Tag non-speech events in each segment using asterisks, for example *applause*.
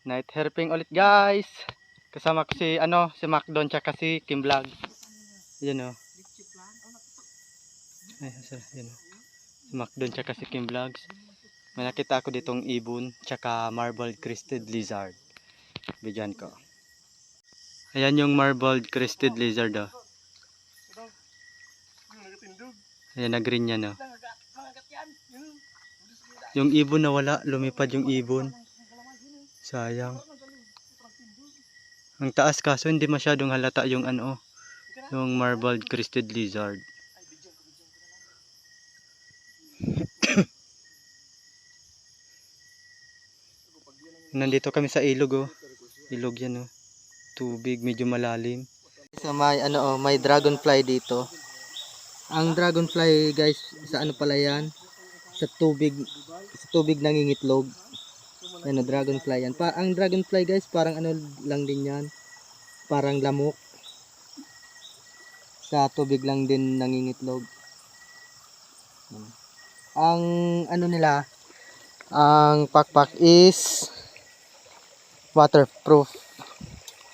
Night herping ulit guys. Kasama ko si ano, si Macdon tsaka si Kim Vlog. Yan o. Ay, sir, yan o. Si Macdon tsaka si Kim Vlogs. May nakita ako ditong ibon tsaka marbled crested lizard. Bigyan ko. Ayan yung marbled crested lizard oh. Ayan na green yan oh. Yung ibon nawala, lumipad yung ibon. Sayang. Ang taas kaso hindi masyadong halata yung ano, yung marbled crested lizard. *coughs* Nandito kami sa ilog oh. Ilog yan oh. Tubig medyo malalim. Sa may ano oh, may dragonfly dito. Ang dragonfly guys, sa ano pala yan? Sa tubig, sa tubig nangingitlog. Ano, dragonfly yan. Pa, ang dragonfly guys, parang ano lang din yan. Parang lamok. Sa tubig lang din nangingitlog. Yan. Ang ano nila, ang pakpak is waterproof.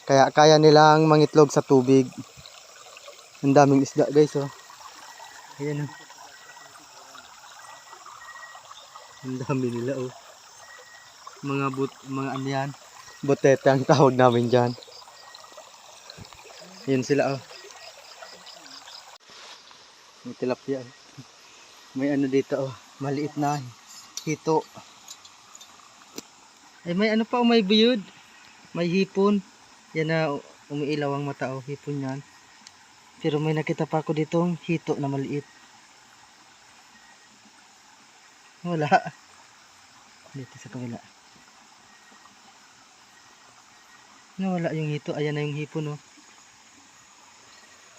Kaya kaya nilang mangitlog sa tubig. Ang daming isda guys oh. Ayan oh. Ang dami nila oh mga but mga ano yan? Butete ang tawag namin dyan. Yun sila oh. May tilapia. May ano dito oh. Maliit na hito. Ay may ano pa oh may buyod may hipon. Yan na oh, umiilaw ang mata oh hipon yan. Pero may nakita pa ako ditong hito na maliit. Wala. Dito sa kabila Nawala yung hito. Ayan na yung hipo, no?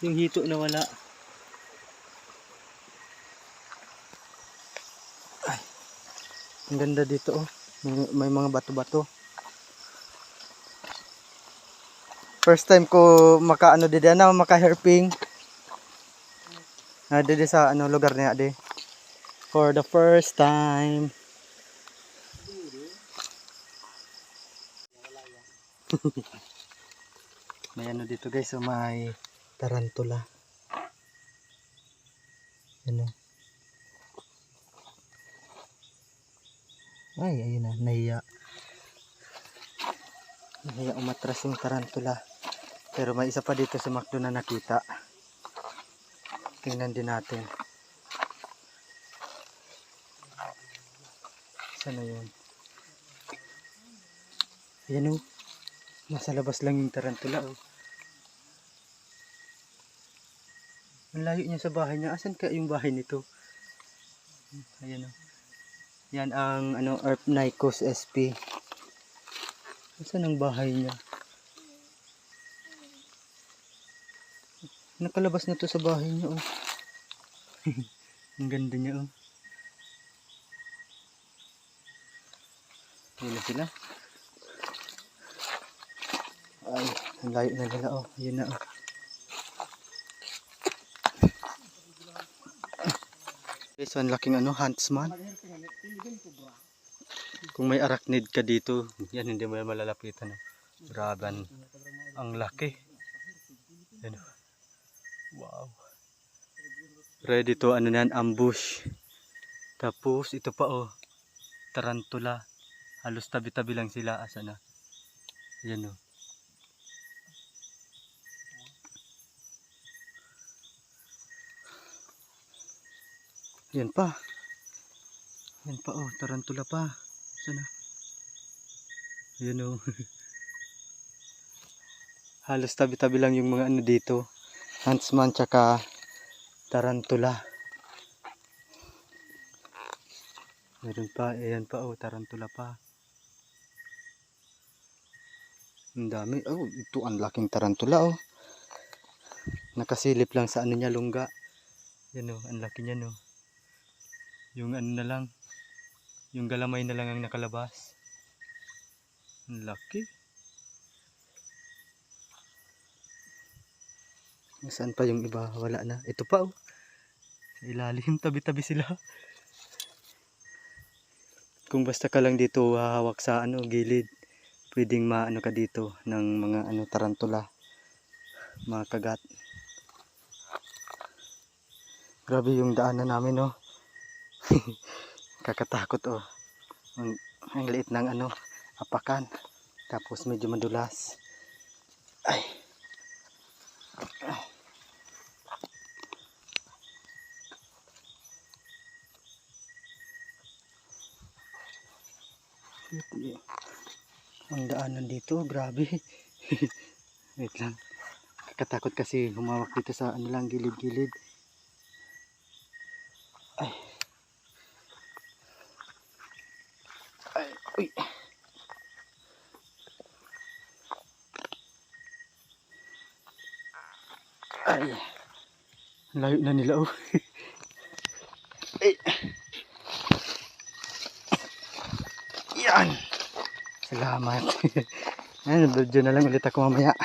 Yung hito nawala. Ay. Ang ganda dito, oh. May, may mga bato-bato. First time ko makaano dito na maka-herping. Na dito sa ano lugar niya di. For the first time. *laughs* may ano dito guys, so may tarantula. Ano? Ay, ayun na, nahiya. Nahiya umatras yung tarantula. Pero may isa pa dito sa McDo na nakita. Tingnan din natin. Sana yun? Ayan o. Nasa labas lang yung tarantula oh. Ang layo niya sa bahay niya. Asan ka yung bahay nito? Ayan oh. Yan ang ano Earth Nikos SP. Asan ang bahay niya? Nakalabas na to sa bahay niya oh. *laughs* ang ganda niya oh. Wala sila. Ay, ang layo na nila oh. Yun na oh. So ang laking ano, huntsman. Kung may arachnid ka dito, yan hindi mo yan malalapitan. Oh. Ang- laki. Yan oh. Wow. Ready to ano na yan, ambush. Tapos ito pa oh, tarantula. Halos tabi-tabi lang sila asa na. Yan oh. Yan pa. Yan pa oh, tarantula pa. Sana. Yan oh. *laughs* Halos tabi-tabi lang yung mga ano dito. Huntsman tsaka tarantula. Meron pa, ayan pa oh, tarantula pa. Ang dami. Oh, ito ang laking tarantula oh. Nakasilip lang sa ano niya lungga. Yan oh, ang laki niya no. Yung ano na lang, yung galamay na lang ang nakalabas. Ang laki. Saan pa yung iba? Wala na. Ito pa oh. Ilalim, *laughs* tabi-tabi sila. Kung basta ka lang dito hahawak sa ano, gilid, pwedeng maano ka dito ng mga ano tarantula, mga kagat. Grabe yung daanan namin, no. *laughs* Kakatakot, oh. Ang, liit ng ano, apakan. Tapos medyo madulas. Ay. Ay. Ang daanan dito, grabe. *laughs* Wait lang. Kakatakot kasi humawak dito sa ano lang, gilid-gilid. Ay. Ay, uy. Ay. Layo na nila, oh. *laughs* Ay. Yan. Salamat. *laughs* Ayun, video na lang ulit ako mamaya.